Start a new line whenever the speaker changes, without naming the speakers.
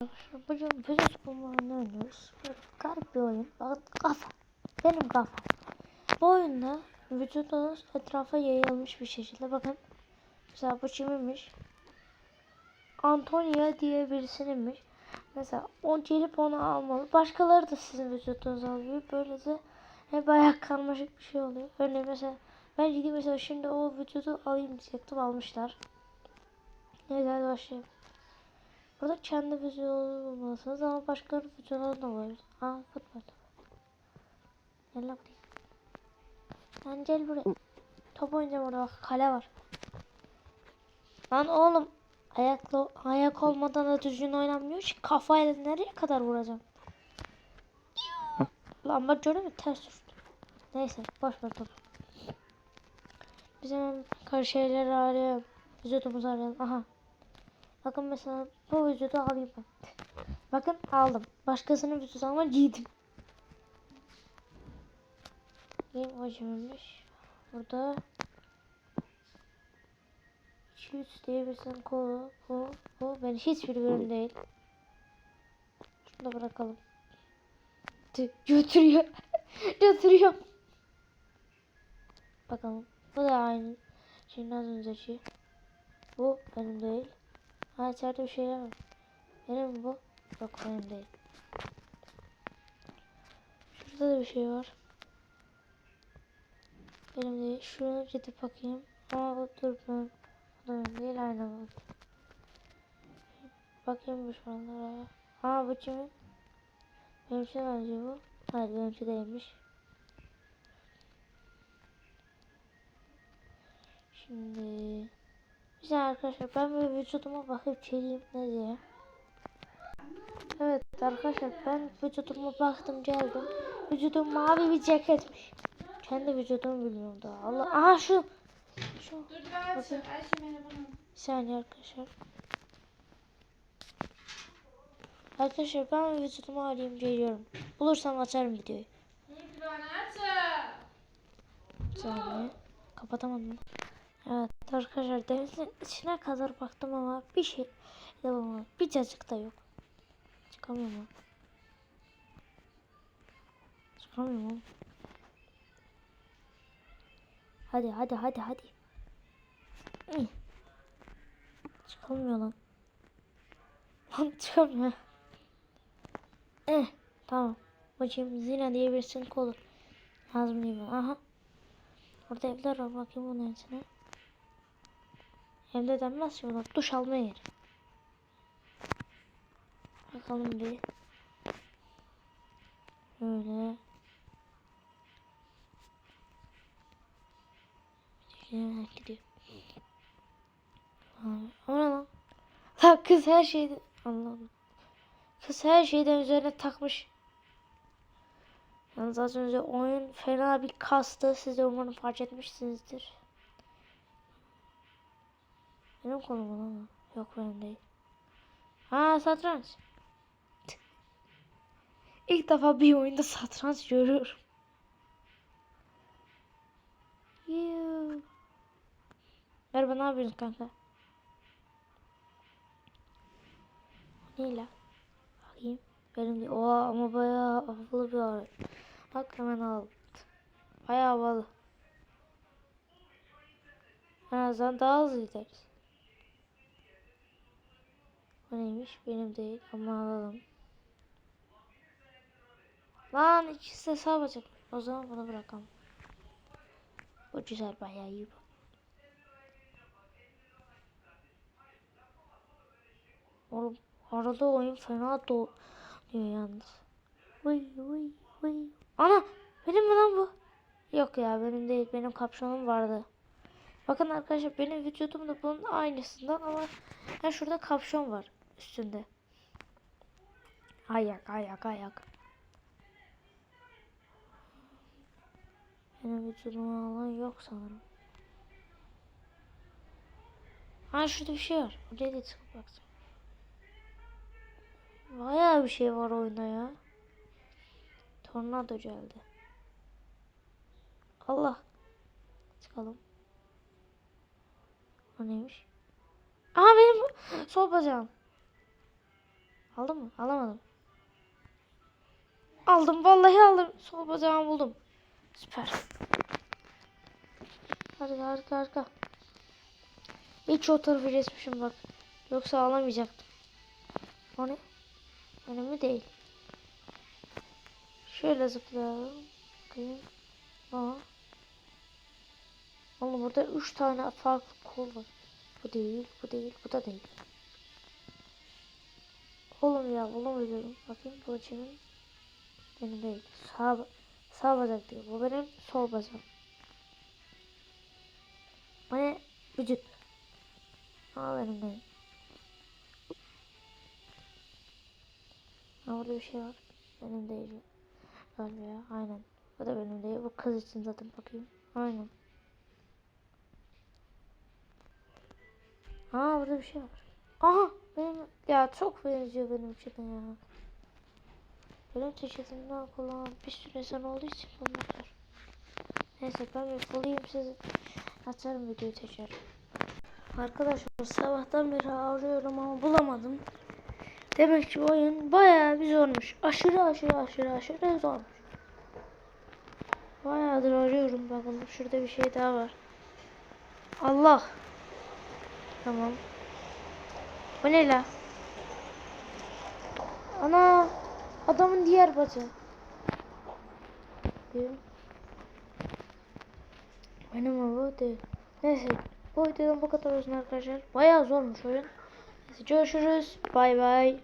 Arkadaşlar bugün vücut bulmalarını oynuyoruz. Böyle garip bir oyun. Bakın kafa. Benim kafam. Bu oyunda vücudunuz etrafa yayılmış bir şekilde. Bakın. Mesela bu kiminmiş? Antonia diye birisininmiş. Mesela o gelip onu almalı. Başkaları da sizin vücudunuzu alıyor. Böyle de he, bayağı karmaşık bir şey oluyor. Örneğin mesela ben gideyim mesela şimdi o vücudu alayım diyecektim almışlar. Neyse başlayalım. Burada kendi vücudunuzu bulmalısınız ama başkaları vücudunu da bulabilir. Aa futbol. Gel lan buraya. Lan gel buraya. Top oynayacağım orada bak kale var. Lan oğlum ayakla ayak olmadan da düzgün oynanmıyor ki kafayla nereye kadar vuracağım? Lan bak gördün mü ters düştü. Neyse boş ver topu. Biz hemen karşı şeyleri arayalım. Vücudumuzu arayalım. Aha. Bakın mesela bu vücudu alayım ben. Bakın aldım. Başkasının vücudu ama giydim. Giyim acımmış. Burada 200 diye bir sen kolu. Bu, bu. Ben hiçbir ürün değil. Şunu da bırakalım. Tüh, Götürüyor. Götürüyor. Bakalım. Bu da aynı. Şimdi az önceki. Bu benim değil. Ha içeride bir şeyler var. Benim bu. Yok benim değil. Şurada da bir şey var. Benim değil. Şuna gidip bakayım. Ama dur ben. Benim değil aynı bu. Bakayım bu şuralara. Ha bu kimin? Benimki bence bu. Hayır benimki değilmiş. Şimdi Güzel arkadaşlar ben böyle vücuduma bakıp geleyim ne diye. Evet arkadaşlar ben vücuduma baktım geldim. Vücudum mavi bir ceketmiş. Kendi vücudumu bilmiyorum daha. Allah aha şu. Şu.
Dur ben.
Bir saniye arkadaşlar. Arkadaşlar ben vücudumu arayayım geliyorum. Bulursam açarım videoyu. Bir saniye. Kapatamadım. Evet arkadaşlar denizin içine kadar baktım ama bir şey yapamadım. Bir cacık da yok. Çıkamıyorum. Çıkamıyorum. Hadi hadi hadi hadi. Çıkamıyor lan. Lan çıkamıyor. Eh tamam. Bakayım Zina diye birisinin kolu. Lazım değil mi? Aha. Orada evler var bakayım onun içine. Evde denmez ki buna. Duş alma yeri. Bakalım bir. Böyle. Gidiyor, gidiyor. Abi, o ne lan? Lan kız her şeyde Allah'ım. Kız her şeyden üzerine takmış. Yalnız az önce oyun fena bir kastı. Siz de umarım fark etmişsinizdir. Benim kolum lan. o. Yok benim değil. Ha satranç. İlk defa bir oyunda satranç görüyorum. Yuh. Merhaba ne yapıyorsun kanka? Ne la? Bakayım. Benim değil. Oha ama bayağı havalı bir araç. Bak hemen aldım. Bayağı havalı. En azından daha hızlı gideriz. Bu neymiş? Benim değil ama alalım. Lan ikisi de sağ. O zaman bunu bırakalım. Bu güzel bayağı iyi bu. Oğlum arada oyun fena do diyor yalnız. Vıy vıy vıy. Ana benim mi lan bu? Yok ya benim değil. Benim kapşonum vardı. Bakın arkadaşlar benim vücudumda bunun aynısından ama ha şurada kapşon var üstünde. Ayak ayak ayak. Benim vücudumu alan yok sanırım. Ha şurada bir şey var. Oraya da çıkıp baksana. Bayağı bir şey var oyunda ya. Tornado geldi. Allah. Çıkalım. O neymiş? Aha benim sol bacağım. Aldın mı? Alamadım. Aldım. Vallahi aldım. Sol bacağımı buldum. Süper. Harika harika harika. Hiç o tarafı resmişim bak. Yoksa alamayacaktım. O ne? Önemli değil. Şöyle zıplayalım. Bakayım. Aa. Oğlum burada üç tane farklı kol var. Bu değil, bu değil, bu da değil. Oğlum ya bulamıyorum. Bakayım? Benim değil. Sağ, sağ bacak diyor. Bu benim sol bacağım. Bu ne? Vücut. Ama benim değil. Ha burada bir şey var. Benim değil. Galiba ya. Aynen. Bu da benim değil. Bu kız için zaten bakayım. Aynen. Aa burada bir şey var. Aha ya çok benziyor benim için ya. Benim tişörtümden kullanan bir sürü insan olduğu için bunlar. Neyse ben bir bulayım size atarım videoyu tekrar. Arkadaşlar sabahtan beri arıyorum ama bulamadım. Demek ki oyun bayağı bir zormuş. Aşırı aşırı aşırı aşırı zormuş. Bayağıdır arıyorum. Bakın şurada bir şey daha var. Allah. Tamam. Bu ne la? Ana. Adamın diğer bacı. Benim. O değil. Neyse. Bu videodan bu kadar olsun arkadaşlar. Bayağı zormuş oyun. Neyse görüşürüz. Bay bay.